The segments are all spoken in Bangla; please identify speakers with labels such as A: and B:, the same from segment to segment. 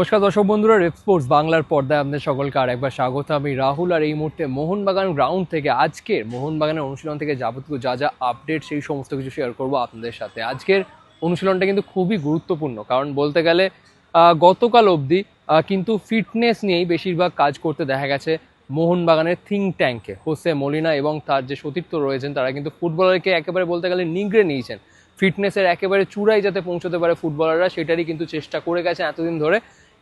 A: নমস্কার দর্শক বন্ধুরা রেপ স্পোর্টস বাংলার পর্দায় আপনাদের সকলকে আর একবার স্বাগত। আমি রাহুল আর এই মুহূর্তে মোহনবাগান গ্রাউন্ড থেকে, আজকের মোহনবাগানের অনুশীলন থেকে যাবতীয় যা যা আপডেট সেই সমস্ত কিছু শেয়ার করব আপনাদের সাথে। আজকের অনুশীলনটা কিন্তু খুবই গুরুত্বপূর্ণ, কারণ বলতে গেলে গতকাল অবধি কিন্তু ফিটনেস নিয়েই বেশিরভাগ কাজ করতে দেখা গেছে মোহনবাগানের থিঙ্ক ট্যাঙ্কে হোসে মলিনা এবং তার যে সতীর্থ রয়েছেন, তারা কিন্তু ফুটবলারকে একেবারে বলতে গেলে নিগড়ে নিয়েছেন। ফিটনেসের একেবারে চূড়ায় যাতে পৌঁছতে পারে ফুটবলাররা, সেটারই কিন্তু চেষ্টা করে গেছে এতদিন ধরে।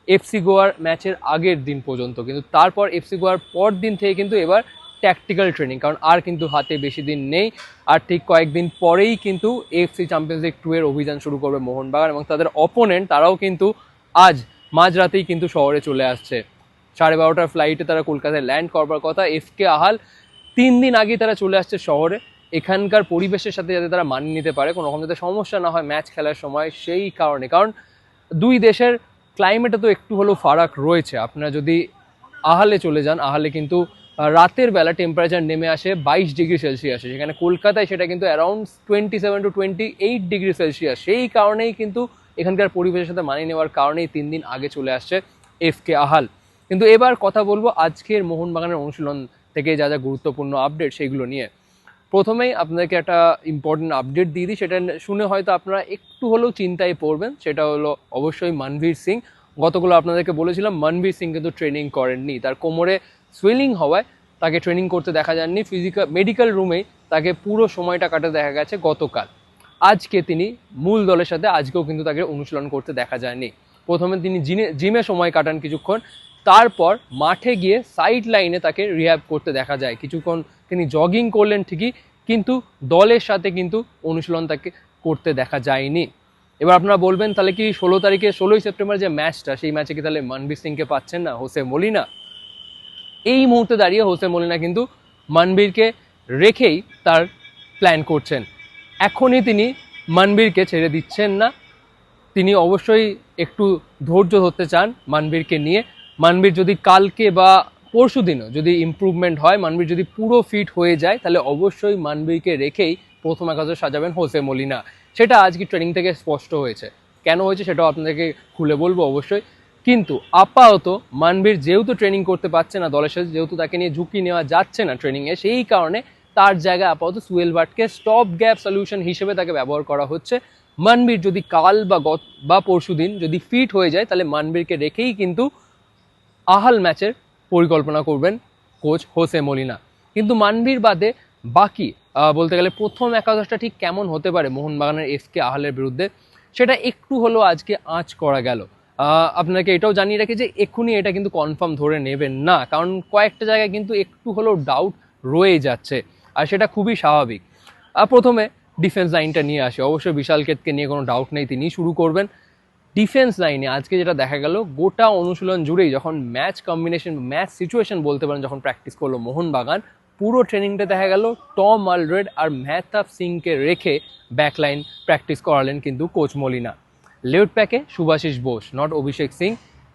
A: এফসি গোয়ার ম্যাচের আগের দিন পর্যন্ত, কিন্তু তারপর এফসি গোয়ার পর দিন থেকে কিন্তু এবার ট্যাকটিক্যাল ট্রেনিং কারণ আর কিন্তু হাতে বেশি দিন নেই। আর ঠিক কয়েকদিন পরেই কিন্তু এফসি চ্যাম্পিয়ন্স লিগ টু এর অভিযান শুরু করবে মোহনবাগান এবং তাদের অপোনেন্ট তারাও কিন্তু আজ মাঝরাতেই কিন্তু শহরে চলে আসছে। সাড়ে বারোটার ফ্লাইটে তারা কলকাতায় ল্যান্ড করবার কথা, এফকে আহাল তিন দিন আগে তারা চলে আসছে শহরে। এখানকার পরিবেশের সাথে যাতে তারা মানিয়ে নিতে পারে, কোনো রকম যাতে সমস্যা না হয় ম্যাচ খেলার সময়, সেই কারণে। কারণ দুই দেশের ক্লাইমেটে তো একটু হলেও ফারাক রয়েছে। আপনারা যদি আহালে চলে যান, আহালে কিন্তু রাতের বেলা টেম্পারেচার নেমে আসে বাইশ ডিগ্রি সেলসিয়াসে। সেখানে কলকাতায় সেটা কিন্তু around twenty seven to twenty eight degree Celsius. সেই কারণেই কিন্তু এখানকার পরিবেশের সাথে মানিয়ে নেওয়ার কারণেই তিন দিন আগে চলে আসছে এফ কে আহাল। কিন্তু এবার কথা বলব আজকের মোহনবাগানের অনুশীলন থেকে যা যা গুরুত্বপূর্ণ আপডেট সেইগুলো নিয়ে। প্রথমেই আপনাদেরকে একটা ইম্পর্টেন্ট আপডেট দিয়ে দিই, সেটা শুনে হয়তো আপনারা একটু হলেও চিন্তায় পড়বেন, সেটা হলো অবশ্যই মনভীর সিং। গতগুলো আপনাদেরকে বলেছিলাম, মনভীর সিং কিন্তু ট্রেনিং করেননি। তার কোমরে সুইলিং হওয়ায় তাকে ট্রেনিং করতে দেখা যায়নি। ফিজিক্যাল মেডিকেল রুমেই তাকে পুরো সময়টা কাটাতে দেখা গেছে গতকাল। আজকে তিনি মূল দলের সাথে, আজকেও কিন্তু তাকে অনুশীলন করতে দেখা যায়নি। প্রথমে তিনি জিনে- জিমে সময় কাটান কিছুক্ষণ তারপর মাঠে গিয়ে সাইড লাইনে তাকে রিহ্যাব করতে দেখা যায়। কিছুক্ষণ তিনি জগিং করলেন ঠিকই, কিন্তু দলের সাথে কিন্তু অনুশীলন তাকে করতে দেখা যায়নি। এবার আপনারা বলবেন, তাহলে কি ষোলো তারিখে, ষোলোই সেপ্টেম্বর যে ম্যাচটা সেই ম্যাচে কি তাহলে মনবীর সিংকে পাচ্ছেন না, হোসে মলিনা? এই মুহূর্তে দাঁড়িয়ে হোসে মলিনা কিন্তু মানবীরকে রেখেই তার প্ল্যান করছেন। এখনই তিনি মানবীরকে ছেড়ে দিচ্ছেন না। তিনি অবশ্যই একটু ধৈর্য ধরতে চান মানবীরকে নিয়ে। মানবীর যদি কালকে বা পরশু দিনও যদি ইমপ্রুভমেন্ট হয়, মানবীর যদি পুরো ফিট হয়ে যায়, তাহলে অবশ্যই মানবীরকে রেখেই প্রথম একাদশ সাজাবেন হোসে মলিনা। সেটা আজকে ট্রেনিং থেকে স্পষ্ট হয়েছে। কেন হয়েছে সেটাও আপনাদেরকে খুলে বলব অবশ্যই। কিন্তু আপাতত মানবীর যেহেতু ট্রেনিং করতে পারছে না দলের সাথে, যেহেতু তাকে নিয়ে ঝুঁকি নেওয়া যাচ্ছে না ট্রেনিংয়ে সেই কারণে তার জায়গায় আপাতত সুয়েল ভাটকে স্টপ গ্যাপ সলিউশন হিসেবে তাকে ব্যবহার করা হচ্ছে। মানবীর যদি কাল বা গত বা পরশু দিন যদি ফিট হয়ে যায়, তাহলে মানবীরকে রেখেই কিন্তু আহাল ম্যাচের পরিকল্পনা করবেন কোচ হোসে মলিনা। কিন্তু মানবীর বাদে বাকি বলতে গেলে প্রথম একাদশটা ঠিক কেমন হতে পারে মোহনবাগানের এফকে আহালের বিরুদ্ধে, সেটা একটু হলেও আজকে আঁচ করা গেল। আপনাকে এটাও জানিয়ে রাখি যে এক্ষুনি এটা কিন্তু কনফার্ম ধরে নেবেন না, কারণ কয়েকটা জায়গায় কিন্তু একটু হলেও ডাউট রয়ে যাচ্ছে, আর সেটা খুবই স্বাভাবিক। প্রথমে ডিফেন্স লাইনটা নিয়ে আসে। অবশ্যই বিশাল কেতকে নিয়ে কোনো ডাউট নেই তিনি শুরু করবেন। ডিফেন্স লাইনে আজকে যেটা দেখা গেল, গোটা অনুশীলন জুড়েই যখন ম্যাচ কম্বিনেশন ম্যাচ সিচুয়েশন বলতে পারেন, যখন প্র্যাকটিস করল মোহনবাগান, পুরো ট্রেনিংটা দেখা গেল টম আলরেড আর মেহতাব সিংকে রেখে ব্যাকলাইন প্র্যাকটিস করালেন কিন্তু কোচ মলিনা। লেফট ব্যাকে সুভাশিস বোস নট অভিষেক সিং।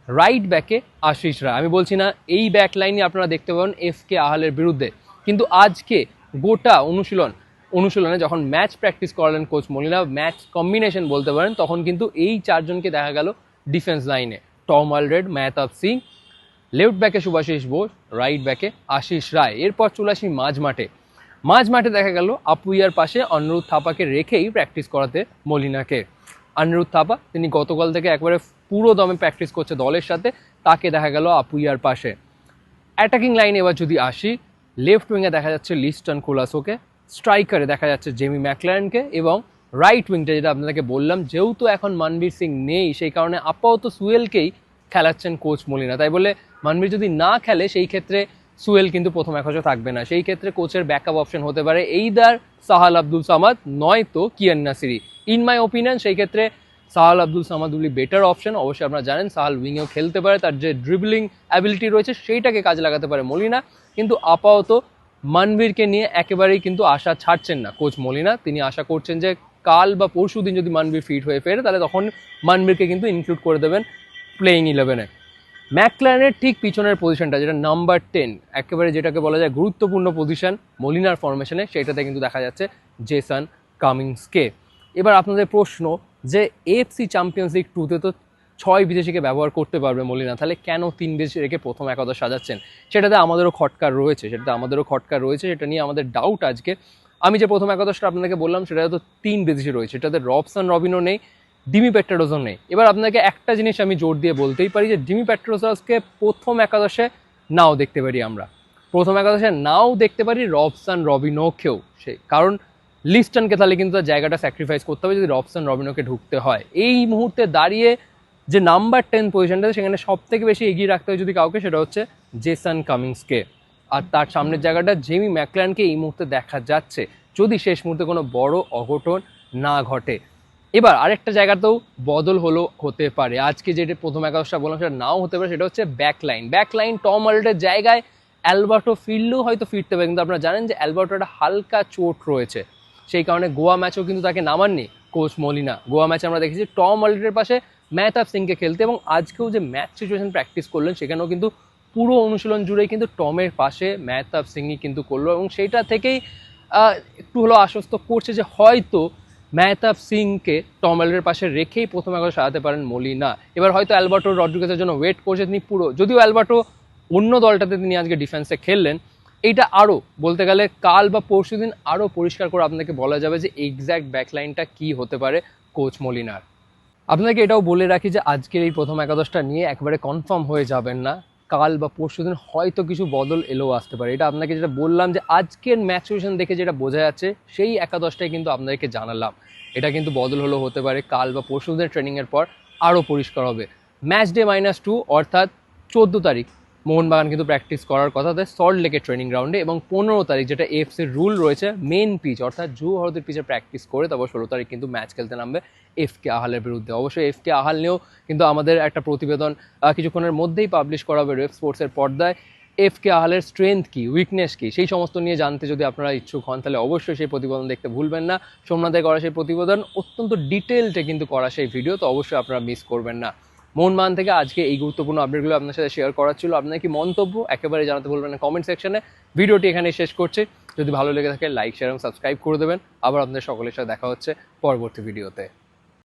A: রাইট ব্যাকে আশিস রায়। আমি বলছি না, এই ব্যাক লাইনে আপনারা দেখতে পাবেন এফ কে আহালের বিরুদ্ধে। কিন্তু আজকে গোটা অনুশীলন অনুশীলনে যখন ম্যাচ প্র্যাকটিস করালেন কোচ মলিনা ম্যাচ কম্বিনেশন বলতে পারেন, তখন কিন্তু এই চারজনকে দেখা গেল ডিফেন্স লাইনে Tom Aldred Mehtab Singh left ব্যাকে সুভাশিস বোস রাইট ব্যাকে আশিস রায় এরপর চলে আসি মাঝ মাঠে। মাঝ মাঠে দেখা গেল আপুইয়ার পাশে অনিরুদ্ধ থাপাকে রেখেই প্র্যাকটিস করাতে মলিনাকে। অনিরুদ্ধ থাপা তিনি গতকাল থেকে একবারে পুরো দমে প্র্যাকটিস করছে দলের সাথে, তাকে দেখা গেল আপুইয়ার পাশে। অ্যাটাকিং লাইনে এবার যদি আসি লেফট উইংয়ে দেখা যাচ্ছে লিস্টন কোলাসোকে স্ট্রাইকারে দেখা যাচ্ছে জেমি ম্যাকলারনকে এবং রাইট উইংটা যেটা আপনাদেরকে বললাম, যেহেতু এখন মানবীর সিং নেই, সেই কারণে আপাতত সুয়েলকেই খেলাচ্ছেন কোচ মলিনা তাই বলে মানবীর যদি না খেলে, সেই ক্ষেত্রে সুয়েল কিন্তু প্রথম একজো থাকবে না। সেই ক্ষেত্রে কোচের ব্যাকআপ অপশন হতে পারে এইদার সাহাল আব্দুল সামাদ নয়তো Kiyan Nassiri in my opinion সেই ক্ষেত্রে সাহাল আব্দুল সামাদ উলি বেটার অপশন অবশ্যই আপনারা জানেন সাহাল উইংয়েও খেলতে পারে, তার যে ড্রিবলিং অ্যাবিলিটি রয়েছে, সেইটাকে কাজে লাগাতে পারে মলিনা কিন্তু আপাতত মানবীরকে নিয়ে একেবারেই কিন্তু আশা ছাড়ছেন না। কোচ মলিনা, তিনি আশা করছেন যে কাল বা পরশু দিন যদি মানবীর ফিট হয়ে ফেরে, তাহলে তখন মানবীরকে কিন্তু ইনক্লুড করে দেবেন প্লেইং ইলেভেনে ম্যাকলারেনের ঠিক পিছনের পজিশনটা যেটা নাম্বার টেন একেবারে যেটাকে বলা যায় গুরুত্বপূর্ণ পজিশন মলিনার ফরমেশনে সেটাতে কিন্তু দেখা যাচ্ছে জেসন কামিংসকে এবার আপনাদের প্রশ্ন যে এফসি চ্যাম্পিয়ন্স লিগ টুতে তো ছয় বিদেশিকে ব্যবহার করতে পারবে মলিনা, তাহলে কেন তিন বিদেশি রেখে প্রথম একাদশ সাজাচ্ছেন? সেটাতে আমাদেরও খটকার রয়েছে, সেটাতে আমাদেরও খটকার রয়েছে, সেটা নিয়ে আমাদের ডাউট আজকে। আমি যে প্রথম একাদশটা আপনাকে বললাম, সেটাতে তো তিন বিদেশি রয়েছে এটাতে রবসন রবিনও নেই, ডিমি পেট্রোজও নেই। এবার আপনাকে একটা জিনিস আমি জোর দিয়ে বলতেই পারি যে, ডিমি পেট্রোজাসকে প্রথম একাদশে নাও দেখতে পারি আমরা। প্রথম একাদশে নাও দেখতে পারি রবসান রবিনোকেও সে কারণ লিস্টনকে তাহলে কিন্তু তার জায়গাটা স্যাক্রিফাইস করতে হবে যদি রবসান রবিনোকে ঢুকতে হয়। এই মুহূর্তে দাঁড়িয়ে যে নাম্বার টেন পজিশনটা সেখানে সব থেকে বেশি এগিয়ে রাখতে হয় যদি কাউকে, সেটা হচ্ছে জেসান কামিংসকে। আর তার সামনের জায়গাটা জেমি ম্যাকল্যানকে এই মুহূর্তে দেখা যাচ্ছে, যদি শেষ মুহূর্তে কোনো বড় অঘটন না ঘটে। এবার আরেকটা জায়গাতেও বদল হলো, হতে পারে। আজকে যেটা প্রথম একাদশটা বললাম, সেটা নাও হতে পারে, সেটা হচ্ছে ব্যাকলাইন। ব্যাকলাইন টম আল্টের জায়গায় অ্যালবার্টো ফিরলেও হয়তো ফিরতে পারে, কিন্তু আপনারা জানেন যে অ্যালবার্টো একটা হালকা চোট রয়েছে। সেই কারণে গোয়া ম্যাচেও কিন্তু তাকে নামাননি কোচ মলিনা। গোয়া ম্যাচে আমরা দেখেছি টম আল্টের পাশে মেহতাব সিংকে খেলতে এবং আজকেও যে ম্যাচ সিচুয়েশন প্র্যাকটিস করলেন, সেখানেও কিন্তু পুরো অনুশীলন জুড়েই কিন্তু টমের পাশে মেহতাব সিংই কিন্তু করল এবং সেইটা থেকেই একটু হলো আশ্বস্ত করছে যে হয়তো মেহতাব সিংকে টম অ্যালবার্টের পাশে রেখেই প্রথম একবার সাজাতে পারেন মলিনা। এবার হয়তো অ্যালবার্টো রড্রিগেসের জন্য ওয়েট করছে তিনি পুরো। যদিও অ্যালবার্টো অন্য দলটাতে তিনি আজকে ডিফেন্সে খেললেন, এইটা আরও বলতে গেলে কাল বা পরশু দিন আরও পরিষ্কার করে আপনাকে বলা যাবে যে এক্স্যাক্ট ব্যাকলাইনটা কি হতে পারে কোচ মলিনার। আপনাকে এটাও বলে রাখি যে আজকের এই প্রথম একাদশটা নিয়ে একবারে কনফার্ম হয়ে যাবেন না। কাল বা পরশু দিন হয়তো কিছু বদল এলেও আসতে পারে। এটা আপনাকে যেটা বললাম যে আজকের ম্যাচ সিচুয়েশন দেখে যেটা বোঝা যাচ্ছে, সেই একাদশটাই কিন্তু আপনাদেরকে জানালাম। এটা কিন্তু বদল হলেও হতে পারে। কাল বা পরশু দিনের ট্রেনিংয়ের পর আরও পরিষ্কার হবে। ম্যাচ ডে মাইনাস টু অর্থাৎ চোদ্দ তারিখ। মোহনবাগান কিন্তু প্র্যাকটিস করার কথা। তাই সল্ট লেকের ট্রেনিং গ্রাউন্ডে এবং পনেরো তারিখ যেটা এফসির রুল রয়েছে মেন পিচ অর্থাৎ জু হরদের পিচে প্র্যাকটিস করে তারপর ষোলো তারিখ কিন্তু ম্যাচ খেলতে নামবে এফ কে আহালের বিরুদ্ধে। অবশ্যই এফ কে আহাল নিয়েও কিন্তু আমাদের একটা প্রতিবেদন কিছুক্ষণের মধ্যেই পাবলিশ করা হবে রেফ স্পোর্টসের পর্দায়। এফ কে আহালের স্ট্রেংথ কী উইকনেস কী, সেই সমস্ত নিয়ে জানতে যদি আপনারা ইচ্ছুক হন, তাহলে অবশ্যই সেই প্রতিবেদন দেখতে ভুলবেন না। সোমনাথে করা সেই প্রতিবেদন, অত্যন্ত ডিটেলসে কিন্তু করা সেই ভিডিও তো অবশ্যই আপনারা মিস করবেন না। মোহনবাগান থেকে আজকে এই গুরুত্বপূর্ণ আপডেটগুলো আপনার সাথে শেয়ার করার ছিল। আপনার কি মন্তব্য? একেবারে জানাতে বলবেন না। কমেন্ট সেকশনে ভিডিওটি এখানে শেষ করছে। যদি ভালো লেগে থাকে লাইক শেয়ার এবং সাবস্ক্রাইব করে দেবেন। আবার আপনাদের সকলের সাথে দেখা হচ্ছে পরবর্তী ভিডিওতে